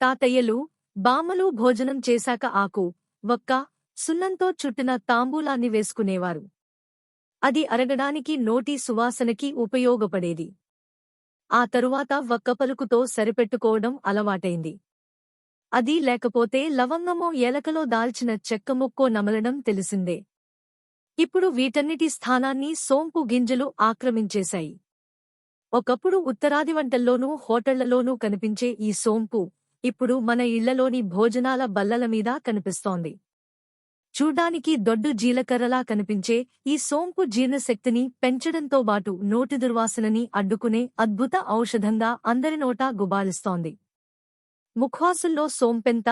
తాతయ్యలు బామ్మలు భోజనం చేశాక ఆకు వక్క సున్నంతో చుట్టిన తాంబూలాన్ని వేసుకునేవారు. అది అరగడానికి నోటి సువాసనకి ఉపయోగపడేది. ఆ తరువాత వక్క పలుకుతో సరిపెట్టుకోవడం అలవాటైంది. అది లేకపోతే లవంగమో ఎలకలో దాల్చిన చెక్క ముక్కో నమలడం తెలిసిందే. ఇప్పుడు వీటన్నిటి స్థానాన్ని సోంపు గింజలు ఆక్రమించేశాయి. ఒకప్పుడు ఉత్తరాది వంటల్లోనూ హోటళ్ళలోనూ కనిపించే ఈ సోంపు ఇప్పుడు మన ఇళ్ళలోని భోజనాల బల్లల మీద కనిపిస్తోంది. చూడ్డానికి దొడ్డు జీలకర్రలా కనిపించే ఈ సోంపు జీర్ణశక్తిని పెంచడంతో బాటు నోటి దుర్వాసనని అడ్డుకునే అద్భుత ఔషధంగా అందరి నోటా గుబాలిస్తోంది. ముఖ్వాసుల్లో సోంపెంత?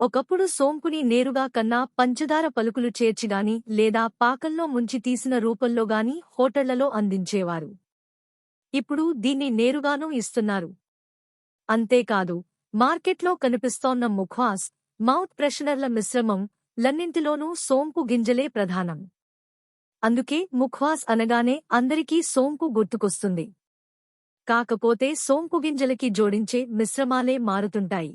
ఒకప్పుడు సోంపుని నేరుగా కన్నా పంచదార పలుకులు చేర్చిగాని లేదా పాకంలో ముంచి తీసిన రూపంలోగాని హోటళ్ళలో అందించేవారు. ఇప్పుడు దీన్ని నేరుగానూ ఇస్తున్నారు. అంతేకాదు మార్కెట్లో కనిపిస్తోన్న ముఖ్వాస్ మౌత్ ప్రెషనర్ల మిశ్రమం లన్నింటిలోనూ సోంపు గింజలే ప్రధానం. అందుకే ముఖ్వాస్ అనగానే అందరికీ సోంపు గుర్తుకొస్తుంది. కాకపోతే సోంపు గింజలకి జోడించే మిశ్రమాలే మారుతుంటాయి.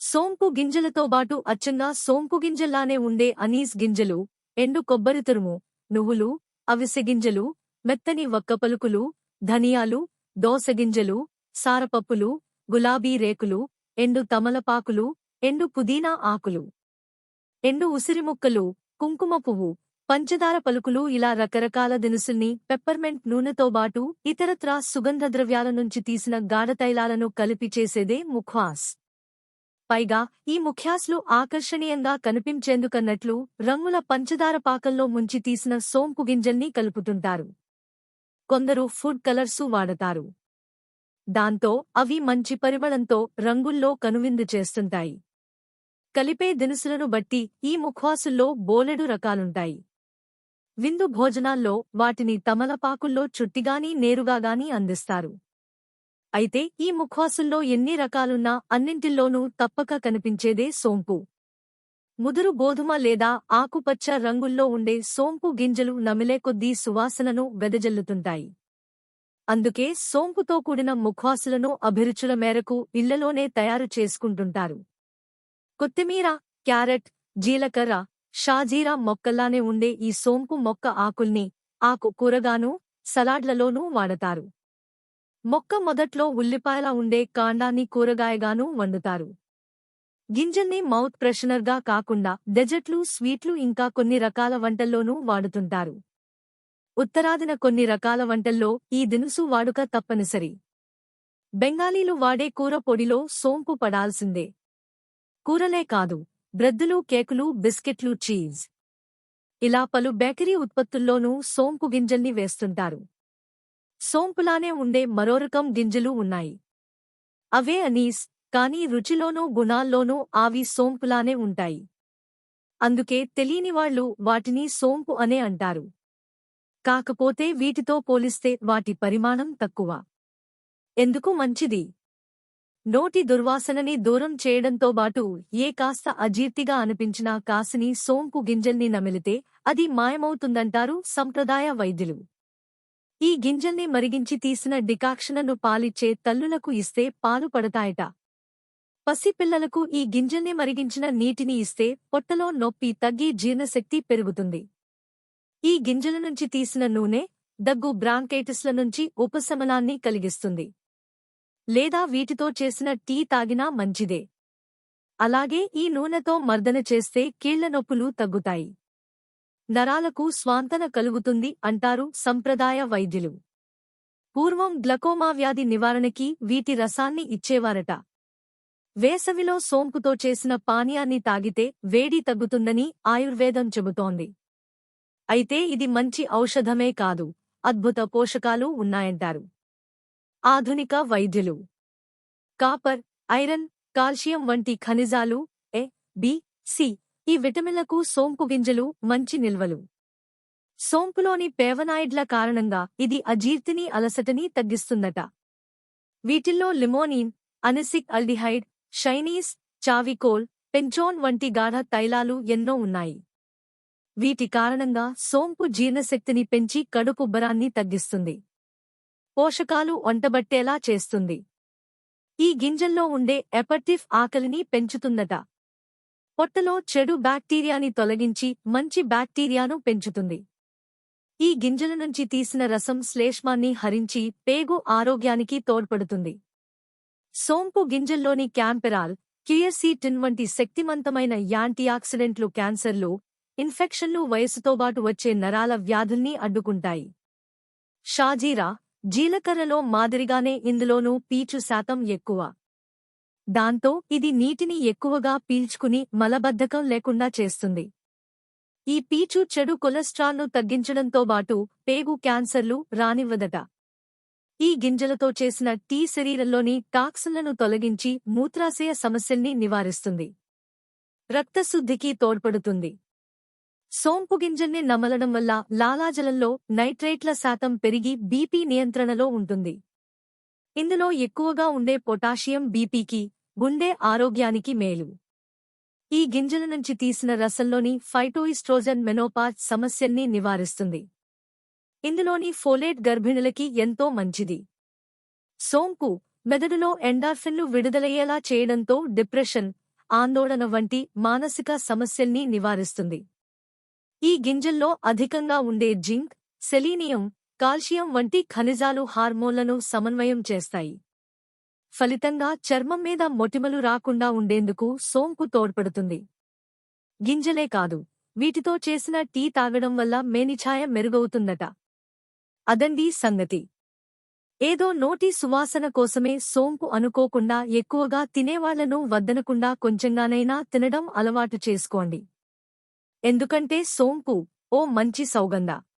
సోంపు గింజలతో బాటు అచ్చంగా సోంపు గింజల్లానే ఉండే అనీస్ గింజలు ఎండు కొబ్బరి తురుము నువ్వులు అవిసె గింజలు మెత్తని వక్కపలుకులు ధనియాలు దోసగింజలు సారపప్పులు గులాబీ రేకులు ఎండు తమలపాకులు ఎండు పుదీనా ఆకులు ఎండు ఉసిరిముక్కలు కుంకుమ పువ్వు పంచదార పలుకులు ఇలా రకరకాల దినుసుల్ని పెప్పర్మెంట్ నూనెతో బాటు ఇతరత్రా సుగంధ ద్రవ్యాల నుంచి తీసిన గాఢతైలాలను కలిపి చేసేదే ముఖ్వాస్ పైగా ఈ ముఖ్యాస్లు ఆకర్షణీయంగా కనిపించేందుకన్నట్లు రంగుల పంచదార పాకంలో ముంచి తీసిన సోంపు గింజల్ని కలుపుతుంటారు. కొందరు ఫుడ్ కలర్సు వాడతారు. దాంతో అవి మంచి పరిమళంతో రంగుల్లో కనువిందు చేస్తుంటాయి. కలిపే దినుసులను బట్టి ఈ ముఖ్వాసుల్లో బోలెడు రకాలుంటాయి. విందు భోజనాల్లో వాటిని తమలపాకుల్లో చుట్టిగాని నేరుగాగాని అందిస్తారు. అయితే ఈ ముఖ్వాసుల్లో ఎన్ని రకాలున్నా అన్నింటిల్లోనూ తప్పక కనిపించేదే సోంపు. ముదురు గోధుమ లేదా ఆకుపచ్చ రంగుల్లో ఉండే సోంపు గింజలు నమిలే కొద్దీ సువాసనను వెదజల్లుతుంటాయి. అందుకే సోంపుతో కూడిన ముఖ్వాసులను అభిరుచుల మేరకు ఇళ్ళలోనే తయారు చేసుకుంటుంటారు. కొత్తిమీర క్యారెట్ జీలకర్ర షాజీరా మొక్కల్లానే ఉండే ఈ సోంపు మొక్క ఆకుల్ని ఆకు కూరగానూ సలాడ్లలోనూ వాడతారు. మొక్క మొదట్లో ఉల్లిపాయలా ఉండే కాండాన్ని కూరగాయగానూ వండుతారు. గింజల్ని మౌత్ ఫ్రెషనర్గా కాకుండా డెజర్ట్లు స్వీట్లు ఇంకా కొన్ని రకాల వంటల్లోనూ వాడుతుంటారు. ఉత్తరాదిన కొన్ని రకాల వంటల్లో ఈ దినుసు వాడుక తప్పనిసరి. బెంగాలీలు వాడే కూర పొడిలో సోంపు పడాల్సిందే. కూరలే కాదు బ్రెద్దులు కేకులు బిస్కెట్లు చీజ్. ఇలా పలు బేకరీ ఉత్పత్తుల్లోనూ సోంపు గింజల్ని వేస్తుంటారు. సోంపులానే ఉండే మరోరకం గింజలు ఉన్నాయి. అవే అనీస్ కానీ రుచిలోనూ గుణాల్లోనూ ఆవి సోంపులానే ఉంటాయి. అందుకే తెలియనివాళ్ళు వాటిని సోంపు అనే అంటారు. కాకపోతే వీటితో పోలిస్తే వాటి పరిమాణం తక్కువ. ఎందుకు మంచిది? నోటి దుర్వాసనని దూరం చేయడంతో బాటు ఏ కాస్త అజీర్తిగా అనిపించినా కాసిని సోంపు గింజల్ని నమిలితే అది మాయమవుతుందంటారు సంప్రదాయ వైద్యులు. ఈ గింజల్ని మరిగించి తీసిన డికాక్షనను పాలిచ్చే తల్లులకు ఇస్తే పాలు పడతాయట. పసిపిల్లలకు ఈ గింజల్ని మరిగించిన నీటిని ఇస్తే పొట్టలో నొప్పి తగ్గి జీర్ణశక్తి పెరుగుతుంది. ఈ గింజల నుంచి తీసిన నూనె దగ్గు బ్రాంకైటిస్ల నుంచి ఉపశమనాన్ని కలిగిస్తుంది. లేదా వీటితో చేసిన టీ తాగినా మంచిదే. అలాగే ఈ నూనెతో మర్దన చేస్తే కీళ్ళ నొప్పులు తగ్గుతాయి. నరాలకు స్వాంతన కలుగుతుంది అంటారు సంప్రదాయ వైద్యులు. పూర్వం గ్లకోమా వ్యాధి నివారణకి వీటి రసాన్ని ఇచ్చేవారట. వేసవిలో సోంపుతో చేసిన పానీయాన్ని తాగితే వేడి తగ్గుతుందని ఆయుర్వేదం చెబుతోంది. అయితే ఇది మంచి ఔషధమే కాదు. అద్భుత పోషకాలు ఉన్నాయంటారు. ఆధునిక వైద్యులు. కాపర్ ఐరన్ కాల్షియం వంటి ఖనిజాలు ఎ బి సి ఈ విటమిన్లకు సోంపు గింజలు మంచి నిల్వలు. సోంపులోని పేవనాయిడ్ల కారణంగా ఇది అజీర్తిని అలసటని తగ్గిస్తుందట. వీటిల్లో లిమోనిన్ అనెసిక్ అల్డిహైడ్ షైనీస్ చావికోల్ పెంచోన్ వంటి గాఢ తైలాలు ఎన్నో ఉన్నాయి. వీటి కారణంగా సోంపు జీర్ణశక్తిని పెంచి కడుపుబ్బరాన్ని తగ్గిస్తుంది. పోషకాలు వంటబట్టేలా చేస్తుంది. ఈ గింజల్లో ఉండే ఎపర్టిఫ్ ఆకలిని పెంచుతుందట పొట్టలో చెడు బ్యాక్టీరియాని తొలగించి మంచి బ్యాక్టీరియాను పెంచుతుంది. ఈ గింజల నుంచి తీసిన రసం శ్లేష్మాన్ని హరించి పేగు ఆరోగ్యానికి తోడ్పడుతుంది. సోంపు గింజల్లోని క్యాంపెరాల్ క్యూఎస్సీటిన్ వంటి శక్తివంతమైన యాంటీఆక్సిడెంట్లు క్యాన్సర్లు ఇన్ఫెక్షన్లు వయసుతోబాటు వచ్చే నరాల వ్యాధుల్ని అడ్డుకుంటాయి. షాజీరా జీలకర్రలో మాదిరిగానే ఇందులోనూ పీచు శాతం ఎక్కువ. దాంతో ఇది నీటిని ఎక్కువగా పీల్చుకుని మలబద్ధకం లేకుండా చేస్తుంది. ఈ పీచు చెడు కొలెస్ట్రాల్ను తగ్గించడంతో బాటు పేగు క్యాన్సర్లు రానివ్వదట. ఈ గింజలతో చేసిన టీ శరీరంలోని టాక్సిన్లను తొలగించి మూత్రాశయ సమస్యల్ని నివారిస్తుంది. రక్తశుద్ధికి తోడ్పడుతుంది. సోంపు గింజల్ని నమలడం వల్ల లాలాజలంలో నైట్రేట్ల శాతం పెరిగి బీపీ నియంత్రణలో ఉంటుంది. ఇందులో ఎక్కువగా ఉండే పొటాషియం బీపీకి గుండె ఆరోగ్యానికి మేలు. ఈ గింజల నుంచి తీసిన రసంలోని ఫైటోయిస్ట్రోజన్ మెనోపాజ్ సమస్యల్ని నివారిస్తుంది. ఇందులోని ఫోలేట్ గర్భిణులకి ఎంతో మంచిది. సోంపు మెదడులో ఎండార్ఫిన్లు విడుదలయ్యేలా చేయడంతో డిప్రెషన్ ఆందోళన వంటి మానసిక సమస్యల్ని నివారిస్తుంది. ఈ గింజల్లో అధికంగా ఉండే జింక్ సెలీనియం కాల్షియం వంటి ఖనిజాలు హార్మోన్లను సమన్వయం చేస్తాయి. ఫలితంగా చర్మం మీద మొటిమలు రాకుండా ఉండేందుకు సోంపు తోడ్పడుతుంది. గింజలే కాదు వీటితో చేసిన టీ తాగడం వల్ల మేనిఛాయ మెరుగవుతుందట. అదండీ సంగతి. ఏదో నోటి సువాసన కోసమే సోంపు అనుకోకుండా ఎక్కువగా తినేవాళ్ళను వద్దనకుండా కొంచెంగానైనా తినడం అలవాటు చేసుకోండి. ఎందుకంటే సోంపు ఓ మంచి సౌగంధ.